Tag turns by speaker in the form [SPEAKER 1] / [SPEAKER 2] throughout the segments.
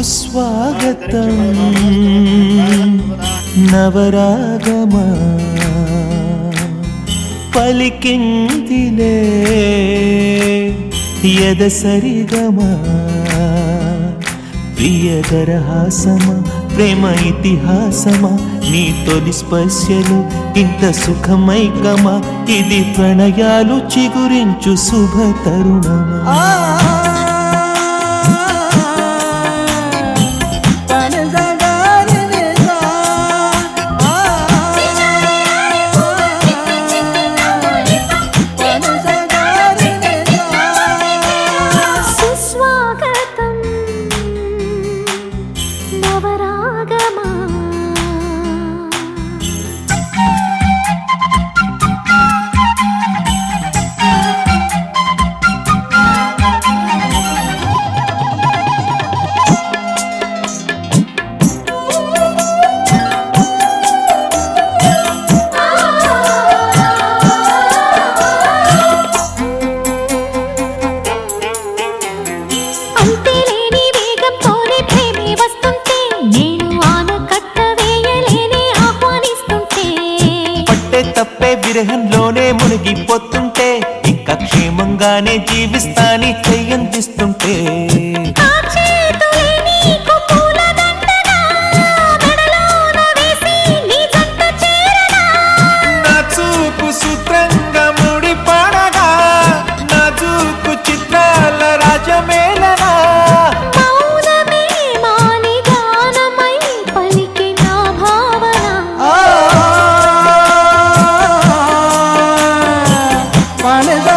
[SPEAKER 1] సుస్వాగతం నవరాగమా పలికిందిలే ఎదసరిగమా ప్రియదరహాసమా ప్రేమ ఇతిహాసమా నీ తొలి స్పర్శలు ఇంత సుఖమైకమా ఇది ప్రణయాలు చిగురించు శుభ తరుణమా.
[SPEAKER 2] సుస్వాగతం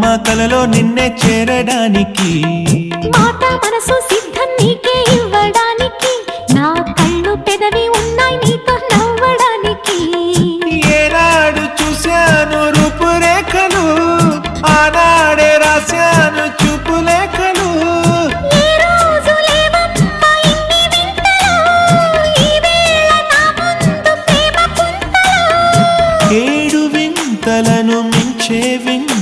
[SPEAKER 1] ఉన్నాదమ్మా కలలో నిన్నే చేరడానికి.
[SPEAKER 2] మాట మనసు సిద్ధం నీకే ఇవ్వడానికి. నా కళ్ళు పెదవి ఉన్నాయి నీతో నవ్వడానికి.
[SPEAKER 1] ఏనాడు చూశాను రూపురేఖలు ఆనాడే రాశాను చూపులేఖలు. ఏడు వింతలను మించే వింత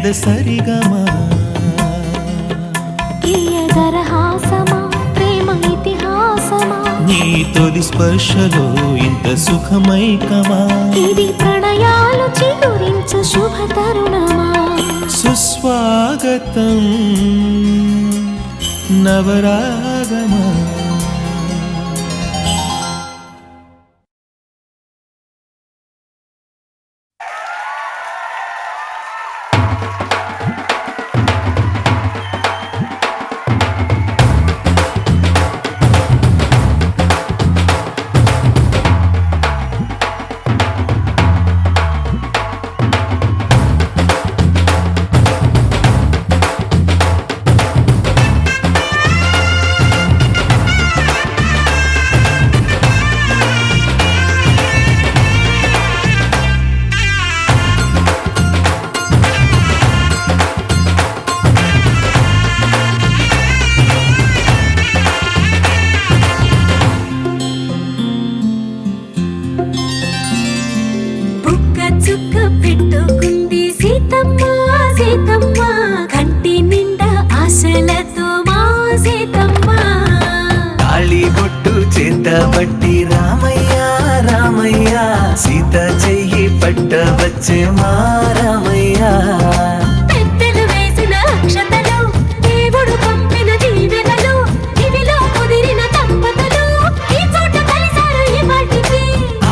[SPEAKER 1] ఎద సరిగమా?
[SPEAKER 2] ప్రేమ ఇతిహాసమా?
[SPEAKER 1] నీ తొలి స్పర్శలో ఇంత సుఖమైకమా?
[SPEAKER 2] ఇది ప్రణయాలు చిగురించు శుభ తరుణమా
[SPEAKER 1] సుస్వాగతం నవరాగమా?
[SPEAKER 3] చేత బట్టి రామయ్య రామయ్య. సీత చెయ్యి పట్ట వచ్చే మా రామయ్య.
[SPEAKER 2] పెద్దలు వేసిన అక్షతలు దేవుడు పంపిన దీవెనలు ఇవిలో కుదిరిన దంపతులు ఈ చోట కలిసారు ఈ వాటికి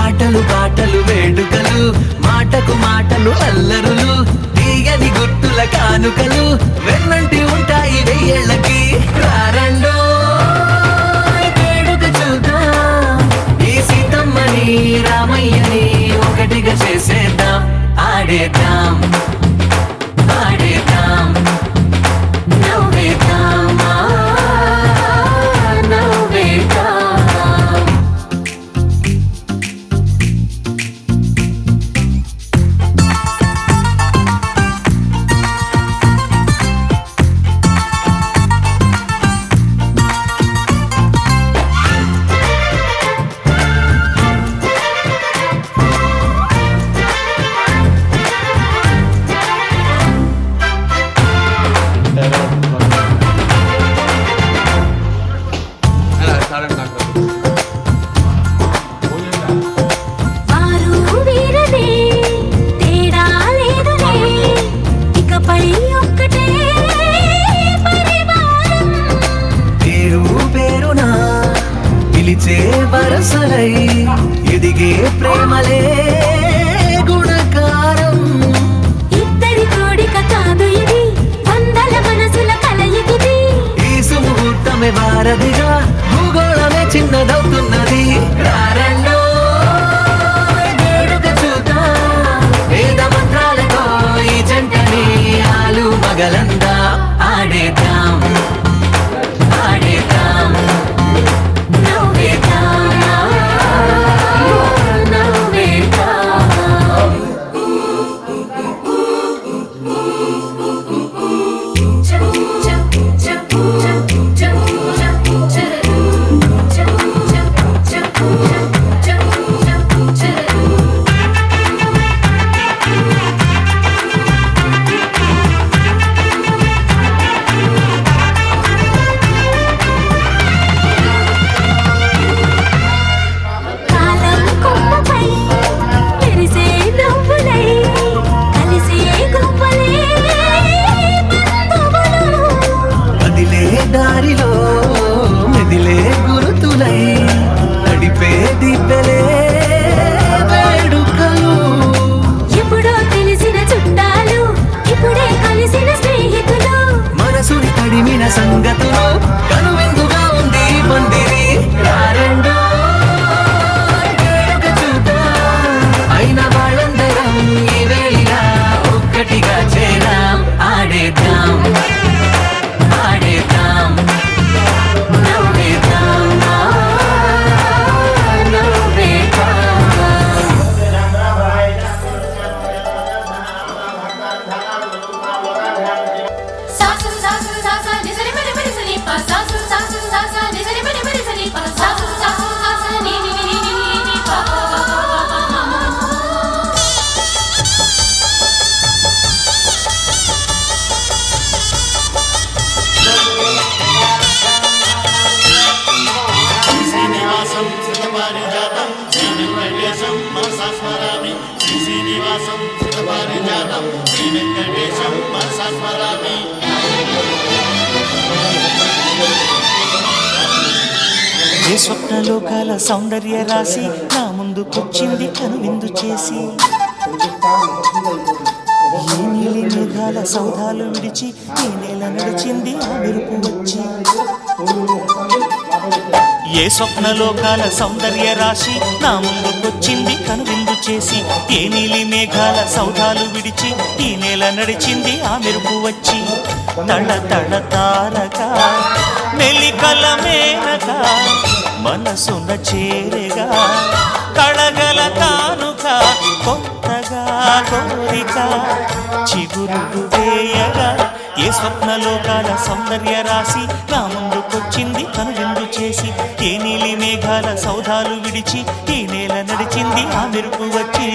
[SPEAKER 3] ఆటలు పాటలు వేడుకలు మాటకు మాటలు అల్లరులు తీయని గుర్తుల కానుకలు వెన్నంటి ఉంటాయి వెయ్యేళ్ళకి. రారండో చిన్నదవుతున్నది రారండో వేడుక చూద్దాం. వేద మంత్రాలతో ఈ జంటని ఆలు మగలందా
[SPEAKER 4] శ్రీనివాసం సుఖపారిజాతం శ్రీ వెంకటేశం మనసా స్మరామి శ్రీ శ్రీనివాసం సుఖపారిజాతం
[SPEAKER 1] ఏ స్వప్నలోకాల సౌందర్య రాశి నా ముందు కూర్చింది కనువిందు చేసి? ఈ నీలి మేఘాల సౌధాలు విడిచి ఈ నేల నడిచింది ఆ మెరుపు వచ్చి? ఏ స్వప్నలోకాల సౌందర్య రాశి నా ముందుకొచ్చింది కనువిందు చేసి? ఏ నీలి మేఘాల సౌధాలు విడిచి ఈ నేల నడిచింది ఆ మెరుపు వచ్చి? తళ తళ తారక మెలికల మేనక మనసున చేరగా కళగల కానుక కొత్తగా కోరిక. చిగురుడు వేయగా ఏ స్వప్నలోకాల సౌందర్య రాశి నా ముందుకొచ్చింది కనువిందు చేసి ఏ నీలి మేఘాల సౌధాలు విడిచి ఈ నేల నడిచింది ఆ మెరుపు వచ్చి.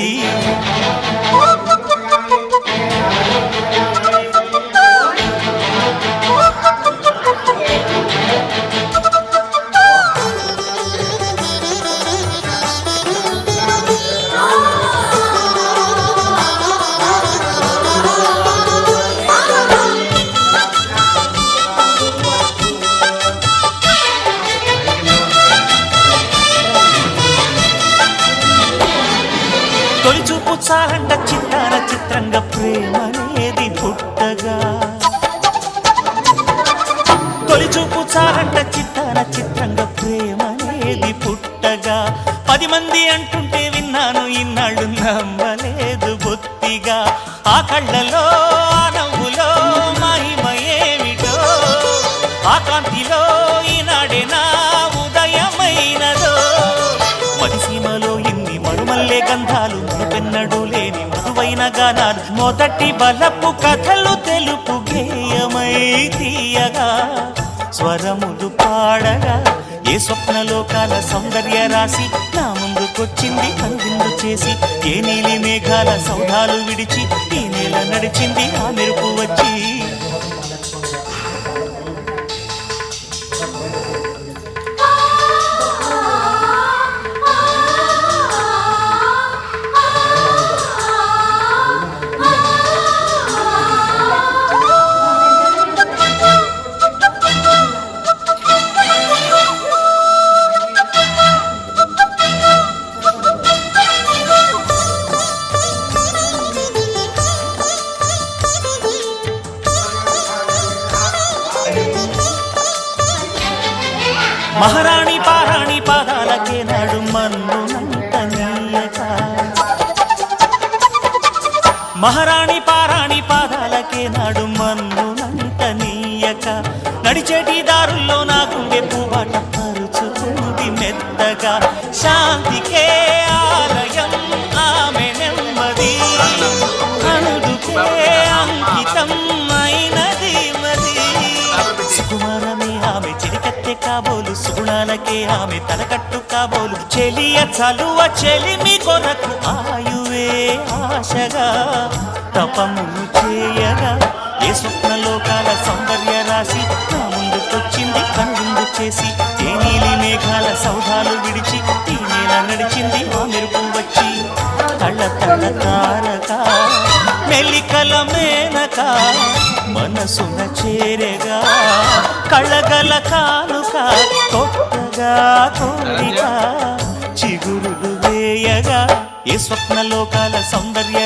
[SPEAKER 1] తొలి చూపు చాలంట చిత్తాన చిత్రంగా ప్రేమనేది పుట్టగా. పది మంది అంటుంటే విన్నాను ఇన్నాళ్ళు నమ్మలేదు బొత్తిగా. ఆ కళ్ళలో ఆ నవ్వులో మహిమ ఏమిటో? ఆ కాంతిలో ఈనాడే నా ఉదయమైనదో? మడిసీమలో ఇన్ని మరుమల్లే గంధాలు మునుపెన్నడు లేని మధువైన గానాలు మొదటి బలపు కథలు తెలుపు గేయమై తీయగా. స్వరములు పాడగా ఏ స్వప్నలోకాల సౌందర్య రాశి నా ముందుకొచ్చింది కనువిందు చేసి ఏ నీలి మేఘాల సౌధాలు విడిచి ఈ నేల నడిచింది ఆ మెరుపు వచ్చి మహారాణి పారాణి పాదాలకే నాడు మన్ను నీయక మహారాణి పారాణి పాదాలకే నాడు మన్ను నీయక నడిచేటి దారుల్లో నా గుండె పువ్వాట పరుచుకుంది మెత్తగా. శాంతికే సుగుణాలకే ఆమె తలకట్టు కాబోలు. చెలియ చలువ చెలిమి కొరకు ఆయువే ఆశగా తపము చేయగా. ఏ స్వప్నలోకాల సౌందర్య రాశి నా ముందుకొచ్చింది కన్ను చేసి. ఏ నీలి మేఘాల సౌధాలు విడిచి ఈ నేల నడిచింది ఆ మెరుపు వచ్చి. తళ్ళ తళ్ళ తారక మెలికల మేనక మనసున చేరగా. కళ్ళగల కానుక కొత్తగా కోరిక చిగురులు వేయగా ఏ స్వప్నలోకాల సౌందర్య